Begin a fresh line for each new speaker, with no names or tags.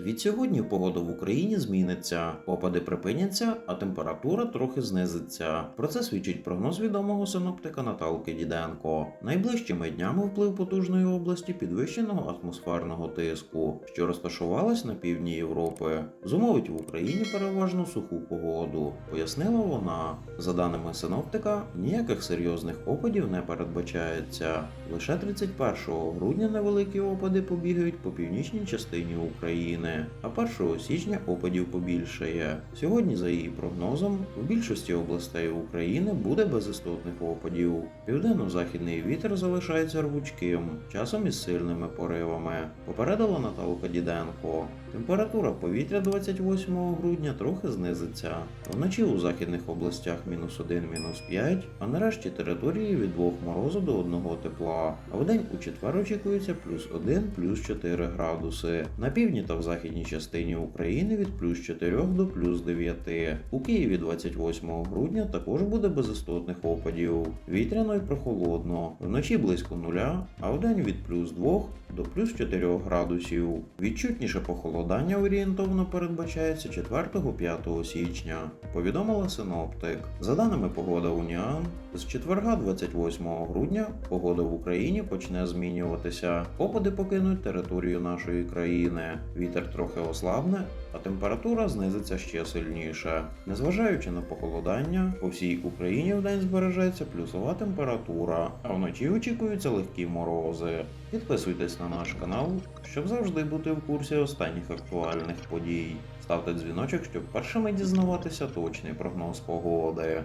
Від сьогодні погода в Україні зміниться, опади припиняться, а температура трохи знизиться. Про це свідчить прогноз відомого синоптика Наталки Діденко. Найближчими днями вплив потужної області підвищеного атмосферного тиску, що розташувалась на півдні Європи, зумовить в Україні переважно суху погоду, пояснила вона. За даними синоптика, ніяких серйозних опадів не передбачається. Лише 31 грудня невеликі опади побігають по північній частині України, а 1 січня опадів побільшає. Сьогодні, за її прогнозом, в більшості областей України буде без істотних опадів. Південно-західний вітер залишається рвучким, часом із сильними поривами. Попередила Наталка Діденко. Температура повітря 28 грудня трохи знизиться. Вночі у західних областях мінус 1, мінус 5, а нарешті території від 2 морозу до 1 тепла. А вдень у четвер очікується плюс 1, плюс 4 градуси. На півдні та в західній частині України від плюс 4 до плюс 9. У Києві 28 грудня також буде без істотних опадів. Вітряно і прохолодно. Вночі близько нуля, а вдень від плюс 2 до плюс 4 градусів. Відчутніше похолодання орієнтовно передбачається 4-5 січня, повідомила синоптик. За даними погода Уніан, з четверга 28 грудня погода в Україні почне змінюватися. Опади покинуть територію нашої країни. Вітер трохи ослабне, а температура знизиться ще сильніше. Незважаючи на похолодання, по всій Україні вдень збережеться плюсова температура, а вночі очікуються легкі морози. Підписуйтесь на наш канал, щоб завжди бути в курсі останніх актуальних подій. Ставте дзвіночок, щоб першими дізнаватися точний прогноз погоди.